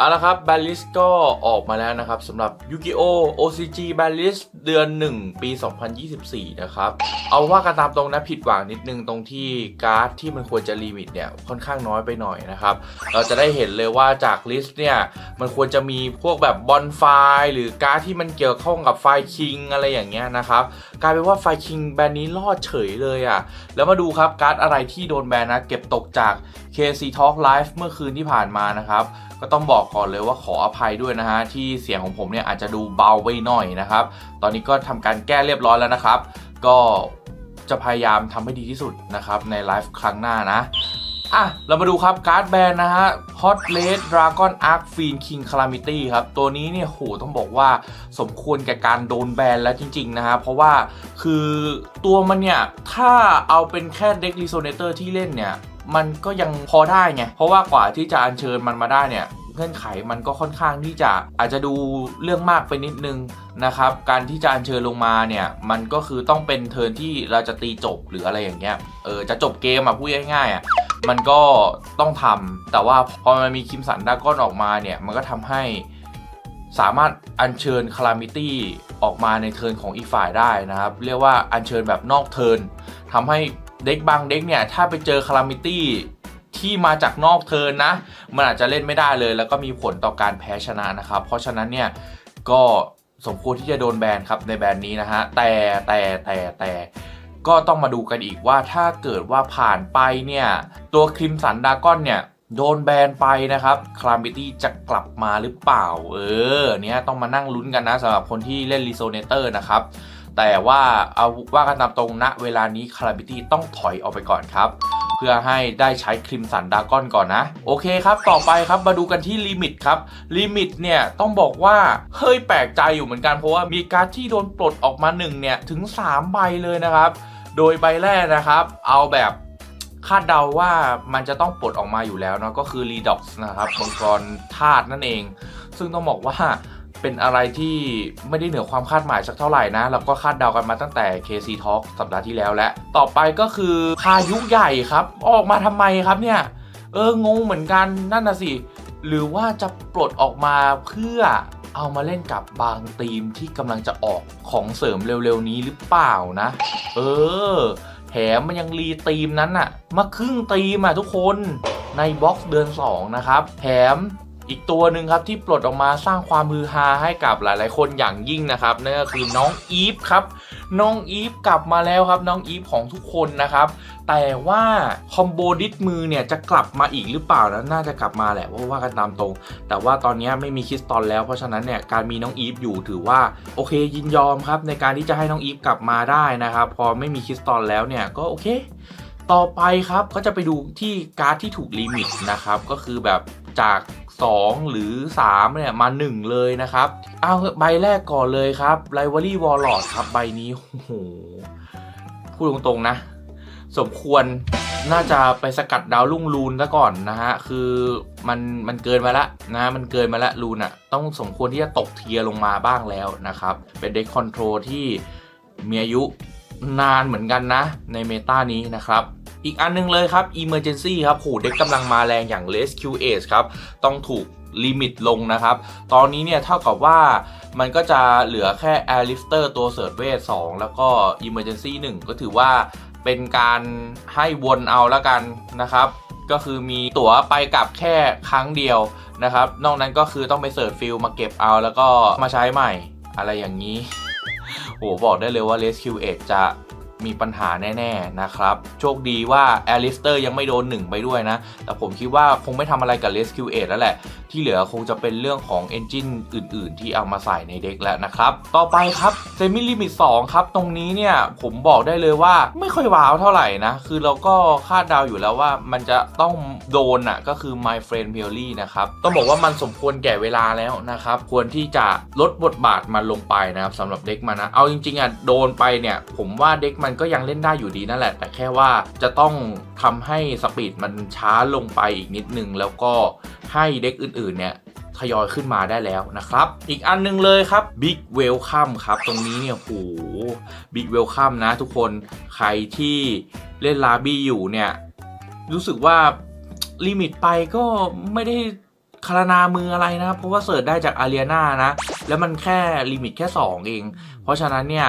เอาละครับ b a l i s ก็ออกมาแล้วนะครับสำหรับ Yu-Gi-Oh! OCG b a l i s เดือน 1 ปี 2024 นะครับ เอาว่ากันตามตรงนะผิดหวังนิดนึงตรงที่การ์ดที่มันควรจะลิมิตเนี่ยค่อนข้างน้อยไปหน่อยนะครับ เราจะได้เห็นเลยว่าจากลิสต์เนี่ย มันควรจะมีพวกแบบบอลไฟหรือการ์ดที่มันเกี่ยวข้องกับไฟคิงอะไรอย่างเงี้ยนะครับ กลายเป็นว่าไฟคิงแบนนี้รอดเฉยเลยอะ่ะแล้วมาดูครับการ์ดอะไรที่โดนแบนนะเก็บตกจาก KC Talk Live เมื่อคืนที่ผ่านมานะครับ ก็ต้องบอกก่อนเลยว่าขออภัยด้วยนะฮะที่เสียงของผมเนี่ยอาจจะดูเบาไปหน่อยนะครับ ตอนนี้ก็ทำการแก้เรียบร้อยแล้วนะครับ ก็จะพยายามทำให้ดีที่สุดนะครับในไลฟ์ครั้งหน้านะอะ เรามาดูครับ การ์ดแบนนะฮะ Hot Red Dragon Arc Fiend King Calamity ครับ ตัวนี้เนี่ยโหต้องบอกว่าสมควรแก่การโดนแบนแล้วจริง ๆ นะฮะ เพราะว่าคือตัวมันเนี่ย ถ้าเอาเป็นแค่เด็ก Resonator ที่เล่นเนี่ย มันก็ยังพอได้ไง เพราะว่ากว่าที่จะอัญเชิญมันมาได้เนี่ยเงื่อนไขมันก็ค่อนข้างที่จะอาจจะดูเรื่องมากไปนิดนึงนะครับ การที่จะอัญเชิญลงมาเนี่ย มันก็คือต้องเป็นเทิร์นที่เราจะตีจบหรืออะไรอย่างเงี้ย เออ จะจบเกมอะพูดง่ายๆอะ มันก็ต้องทำแต่ว่าพอมันมีคิมสันดาก้อนออกมาเนี่ย มันก็ทำให้สามารถอัญเชิญคารามิตี้ออกมาในเทิร์นของอีกฝ่ายได้นะครับ เรียกว่าอัญเชิญแบบนอกเทิร์นทำให้ เด็กบางเด็กเนี่ยถ้าไปเจอคารามิตี้ที่มาจากนอกเทินนะ มันอาจจะเล่นไม่ได้เลย แล้วก็มีผลต่อการแพ้ชนะนะครับ เพราะฉะนั้นเนี่ยก็สมควรที่จะโดนแบนครับในแบนนี้นะฮะแต่แต่แต่แต่ก็ต้องมาดูกันอีกว่าถ้าเกิดว่าผ่านไปเนี่ย ตัวคริมสันดากอนเนี่ยโดนแบนไปนะครับคลา m บิตี้จะกลับมาหรือเปล่า เออเนี่ยต้องมานั่งลุ้นกันนะสำหรับคนที่เล่น r e s o n a t o r นะครับ แต่ว่าเอาว่ากันตามตรงณเวลานี้คลาบิตี้ต้องถอยออกไปก่อนครับ เพื่อให้ได้ใช้คริมสันดากอนก่อนนะ โอเคครับ ต่อไปครับมาดูกันที่ลิมิตครับลิมิตเนี่ยต้องบอกว่าเฮ้ยแปลกใจอยู่เหมือนกันเพราะว่ามีการ์ดที่โดนปลดออกมา1เนี่ยถึง 3 ใบเลยนะครับ โดยใบแรกนะครับ เอาแบบคาดเดาว่ามันจะต้องปลดออกมาอยู่แล้วเนาะก็คือ Redox นะครับมังกรธาตุนั่นเอง ซึ่งต้องบอกว่า เป็นอะไรที่ไม่ได้เหนือความคาดหมายสักเท่าไหร่นะเราก็คาดเดากันมาตั้งแต่ KC Talk สัปดาห์ที่แล้วและ ต่อไปก็คือพายุใหญ่ครับ ออกมาทำไมครับเนี่ย เอองงเหมือนกันนั่นน่ะสิ หรือว่าจะปลดออกมาเพื่อเอามาเล่นกับบางทีมที่กำลังจะออกของเสริมเร็วๆนี้หรือเปล่านะ เออแถมมันยังรีตีมนั้นอะมาครึ่งตีมอะทุกคนในบ็อกซ์เดือน 2 นะครับแถม อีกตัวหนึ่งครับที่ปลดออกมาสร้างความฮือฮาให้กับหลายๆ คนอย่างยิ่งนะครับนั่นก็คือน้องอีฟครับน้องอีฟกลับมาแล้วครับน้องอีฟของทุกคนนะครับ แต่ว่าคอมโบดิสมือเนี่ยจะกลับมาอีกหรือเปล่านะน่าจะกลับมาแหละว่าว่ากันตามตรง แต่ว่าตอนนี้ไม่มีคริสตอนแล้วเพราะฉะนั้นเนี่ยการมีน้องอีฟอยู่ถือว่าโอเคยินยอมครับในการที่จะให้น้องอีฟกลับมาได้นะครับ พอไม่มีคริสตอนแล้วเนี่ยก็โอเค ต่อไปครับก็จะไปดูที่การ์ดที่ถูกลิมิตนะครับ ก็คือแบบจาก 2 หรือ 3 เนี่ย มา 1 เลยนะครับ เอาใบแรกก่อนเลยครับ Rivalry Warlord ครับ ใบนี้โอ้โหพูดตรงๆนะ สมควรน่าจะไปสกัดดาวลุ่งลูนซะก่อนนะฮะ คือมันมันเกินมาละนะมันเกินมาละลูนอะต้องสมควรที่จะตกเทียลงมาบ้างแล้วนะครับ เป็นเด็กคอนโทรลที่มีอายุนานเหมือนกันนะ ในเมตานี้นะครับ อีกอันหนึงเลยครับ Emergency ครับโหเด็กกำลังมาแรงอย่าง Rescue Ace ครับ ต้องถูกลิมิตลงนะครับ ตอนนี้เนี่ยเท่ากับว่ามันก็จะเหลือแค่ Airlifter ตัวเสิร์ชเวท2แล้วก็ Emergency 1 ก็ถือว่าเป็นการให้วนเอาแล้วกันนะครับ ก็คือมีตั๋วไปกลับแค่ครั้งเดียวนะครับ นอกนั้นก็คือต้องไปเสิร์ชฟิลมาเก็บเอาแล้วก็มาใช้ใหม่อะไรอย่างนี้โอ้โหบอกได้เลยว่า Rescue Aid จะ มีปัญหาแน่ๆนะครับ โชคดีว่าแอลิสเตอร์ยังไม่โดน 1 ไปด้วยนะ แต่ผมคิดว่าคงไม่ทำอะไรกับ Rescue Aid แล้วแหละ ที่เหลือคงจะเป็นเรื่องของ Engine อื่น ๆ ที่เอามาใส่ในเด็กแล้วนะครับ ต่อไปครับ Semi Limit 2ครับ ตรงนี้เนี่ยผมบอกได้เลยว่าไม่ค่อยว้าวเท่าไหร่นะ คือเราก็คาดเดาอยู่แล้วว่ามันจะต้องโดนอะก็คือ My Friend p e r l y นะครับ ต้องบอกว่ามันสมควรแก่เวลาแล้วนะครับ ควรที่จะลดบทบาทมันลงไปนะครับสำหรับเด็กมันนะ เอาจริง ๆอะโดนไปเนี่ย ผมว่าเด็กมันก็ยังเล่นได้อยู่ดีนั่นแหละ แต่แค่ว่าจะต้องทำให้สปีดมันช้าลงไปอีกนิดนึงแล้วก็ให้เด็กอื่นๆเนี่ยทยอยขึ้นมาได้แล้วนะครับ อีกอันหนึงเลยครับ Big Welcome ครับ ตรงนี้เนี่ยโห Big Welcome นะทุกคนใครที่เล่นลาบี้อยู่เนี่ย รู้สึกว่าลิมิตไปก็ไม่ได้คารนามืออะไรนะครับ เพราะว่าเสิร์ชได้จากอารีนานะ แล้วมันแค่ลิมิตแค่ 2 เอง เพราะฉะนั้นเนี่ย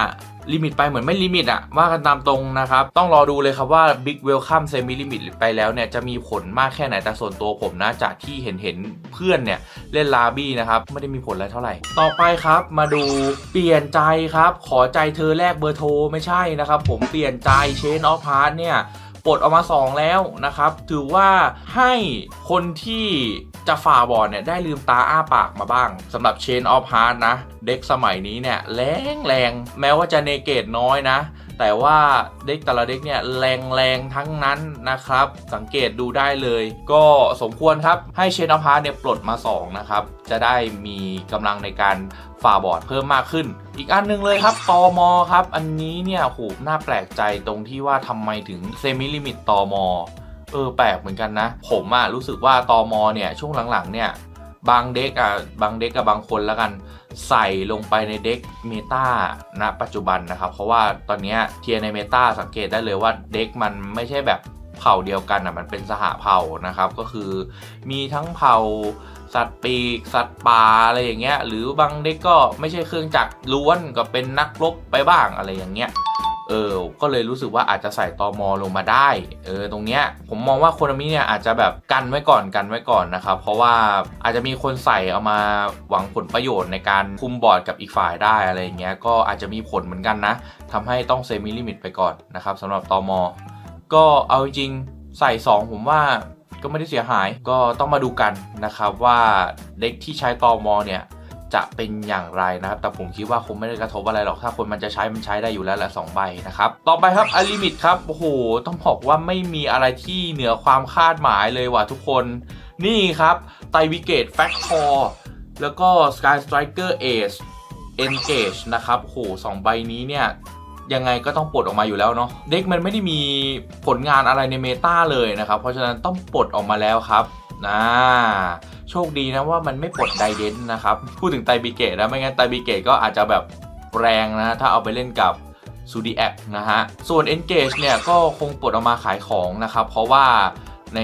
ลิมิตไปเหมือนไม่ลิมิตอะว่ากันตามตรงนะครับ ต้องรอดูเลยครับว่า Big Welcome Semi Limit ไปแล้วเนี่ย จะมีผลมากแค่ไหนแต่ส่วนตัวผมนะ จากที่เห็นเห็นเพื่อนเนี่ย เล่นลาบี้นะครับ ไม่ได้มีผลอะไรเท่าไหร่ ต่อไปครับมาดูเปลี่ยนใจครับ ขอใจเธอแลกเบอร์โทรไม่ใช่นะครับ ผมเปลี่ยนใจเชนออฟพาร์ทเนี่ยปลดออกมา 2 แล้วนะครับ ถือว่าให้คนที่ จะฝ่าบอลเนี่ยได้ลืมตาอ้าปากมาบ้างสำหรับ Chain of Heart นะ เด็กสมัยนี้เนี่ยแรงแรงแม้ว่าจะเนเกตน้อยนะ แต่ว่าเด็กแต่ละเด็กเนี่ยแรงแรงทั้งนั้นนะครับ สังเกตดูได้เลย ก็สมควรครับให้เชนอ f พาร์เนี่ยปลดมา 2 นะครับ จะได้มีกำลังในการฝ่าบอร์ดเพิ่มมากขึ้น อีกอันหนึงเลยครับตอมอครับ อันนี้เนี่ยโหน่าแปลกใจตรงที่ว่าทำไมถึงเซมิลิมิตตอมอ เออแปลกเหมือนกันนะ ผมอะรู้สึกว่าตอมอเนี่ยช่วงหลังๆเนี่ยบางเด็กอะบางเด็กกับบางคนแล้วกันใส่ลงไปในเด็กเมตาณปัจจุบันนะครับ เพราะว่าตอนนี้เทียในเมตาสังเกตได้เลยว่าเด็กมันไม่ใช่แบบเผ่าเดียวกันอะมันเป็นสหเผ่านะครับ ก็คือ มีทั้งเผ่าสัตว์ปีกสัตว์ป่าอะไรอย่างเงี้ยหรือบางเด็กก็ไม่ใช่เครื่องจักรล้วนก็เป็นนักรบไปบ้างอะไรอย่างเงี้ย เออ ก็เลยรู้สึกว่าอาจจะใส่ตอมอลงมาได้ เออ ตรงเนี้ยผมมองว่าโคนามิเนี่ยอาจจะแบบกันไว้ก่อนกันไว้ก่อนนะครับ เพราะว่าอาจจะมีคนใส่เอามาหวังผลประโยชน์ในการคุมบอร์ดกับอีกฝ่ายได้อะไรเงี้ย ก็อาจจะมีผลเหมือนกันนะทำให้ต้องเซมิลิมิตไปก่อนนะครับสำหรับตอมอ ก็เอาจริงใส่ 2 ผมว่าก็ไม่ได้เสียหาย ก็ต้องมาดูกันนะครับว่าเด็กที่ใช้ตอมอเนี่ย จะเป็นอย่างไรนะครับ แต่ผมคิดว่าคงไม่ได้กระทบอะไรหรอก ถ้าคนมันจะใช้มันใช้ได้อยู่แล้วแหละสองใบนะครับ ต่อไปครับอลิมิตครับ โอ้โห ต้องบอกว่าไม่มีอะไรที่เหนือความคาดหมายเลยว่ะทุกคน นี่ครับ ไตวิเกตแฟคคอร์แล้วก็ Sky Striker Ace Engage นะครับโอ้โหสองใบนี้เนี่ยยังไงก็ต้องปลดออกมาอยู่แล้วเนาะเด็กมันไม่ได้มีผลงานอะไรในเมตาเลยนะครับ เพราะฉะนั้นต้องปลดออกมาแล้วครับ นะโชคดีนะว่ามันไม่ปลดไดเดนนะครับ พูดถึงไตบิเกตนะไม่งั้นไตบิเกตก็อาจจะแบบแรงนะถ้าเอาไปเล่นกับซูดีแอคนะฮะ ส่วน Engage เนี่ยก็คงปลดออกมาขายของนะครับ เพราะว่าใน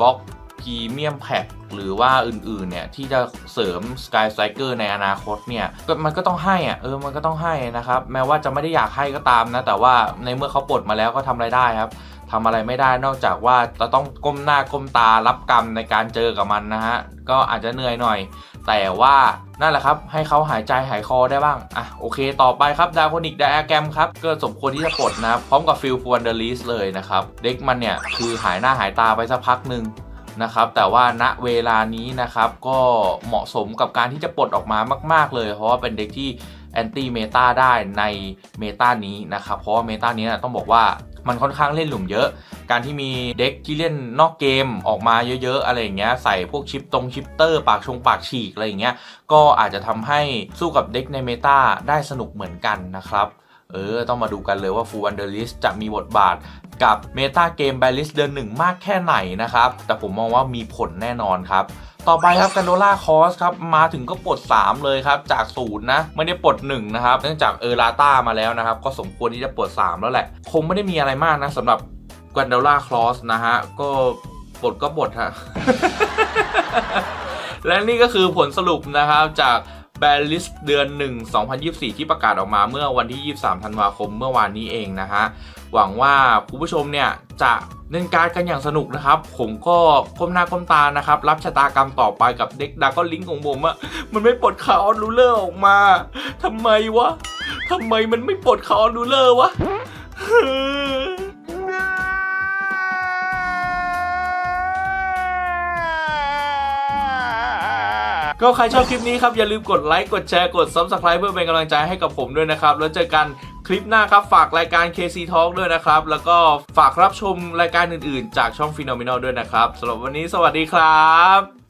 บล็อกพรีเมียมแพ็หรือว่าอื่นๆเนี่ย ที่จะเสริม Sky Striker ในอนาคตเนี่ยมันก็ต้องให้อะเออมันก็ต้องให้นะครับ แม้ว่าจะไม่ได้อยากให้ก็ตามนะ แต่ว่าในเมื่อเขาปลดมาแล้วก็ทำอะไรได้ครับ ทำอะไรไม่ได้นอกจากว่าเราต้องก้มหน้าก้มตารับกรรมในการเจอกับมันนะฮะก็อาจจะเหนื่อยหน่อย แต่ว่านั่นแหละครับ ให้เขาหายใจหายคอได้บ้าง อะ โอเค ต่อไปครับดาโคนิกไดอะแกรมครับ ก็สมควรที่จะปลดนะพร้อมกับฟิลฟวนเดอร์ลิสเลยนะครับ เด็กมันเนี่ย คือหายหน้าหายตาไปสักพักหนึ่งนะครับแต่ว่าณเวลานี้นะครับก็เหมาะสมกับการที่จะปลดออกมามาก ๆ เลย เพราะว่าเป็นเด็กที่แอนตี้เมตาได้ในเมตานี้นะครับเพราะว่าเมตานี้นะต้องบอกว่า มันค่อนข้างเล่นหลุมเยอะ การที่มีเด็กที่เล่นนอกเกมออกมาเยอะๆ อะไรอย่างเงี้ย ใส่พวกชิปตรงชิปเตอร์ ปากชงปากฉีกอะไรอย่างเงี้ย ก็อาจจะทำให้สู้กับเด็กในเมตาได้สนุกเหมือนกันนะครับ เออ ต้องมาดูกันเลยว่า Full Under List จะมีบทบาทกับเมตาเกม b a l l i s t เดือนหนึ่งมากแค่ไหนนะครับ แต่ผมมองว่ามีผลแน่นอนครับ ต่อไปครับกันโดล่าคอสครับมาถึงก็ปลด 3 เลยครับ จากศูนย์นะ ไม่ได้ปลด 1 นะครับ เนื่องจากเออราต้ามาแล้วนะครับ ก็สมควรที่จะปลด 3 แล้วแหละ คงไม่ได้มีอะไรมากนะสำหรับกันโดล่าคอสนะฮะ ก็ปลดก็ปลดฮะและนี่ก็คือผลสรุปนะครับจาก แบนลิสเดือน 1 2024 ที่ประกาศออกมาเมื่อวันที่ 23 ธันวาคมเมื่อวานนี้เองนะฮะ หวังว่าคุณผู้ชมเนี่ยจะเล่นการ์ดกันอย่างสนุกนะครับ ผมก็ก้มหน้าก้มตานะครับ รับชะตากรรมต่อไปกับเด็กดาก็ลิงของผมอะมันไม่ปลดคาร์ออนรูเลอร์ออกมาทำไมวะทำไมมันไม่ปลดคาร์ออนรูเลอร์วะ ก็ใครชอบคลิปนี้ครับอย่าลืมกดไลค์กดแชร์กด Subscribe เพื่อเป็นกำลังใจให้กับผมด้วยนะครับ แล้วเจอกันคลิปหน้าครับฝากรายการ KC Talk ด้วยนะครับ แล้วก็ฝากรับชมรายการอื่นๆ จากช่อง Phenomenal ด้วยนะครับสำหรับวันนี้สวัสดีครับ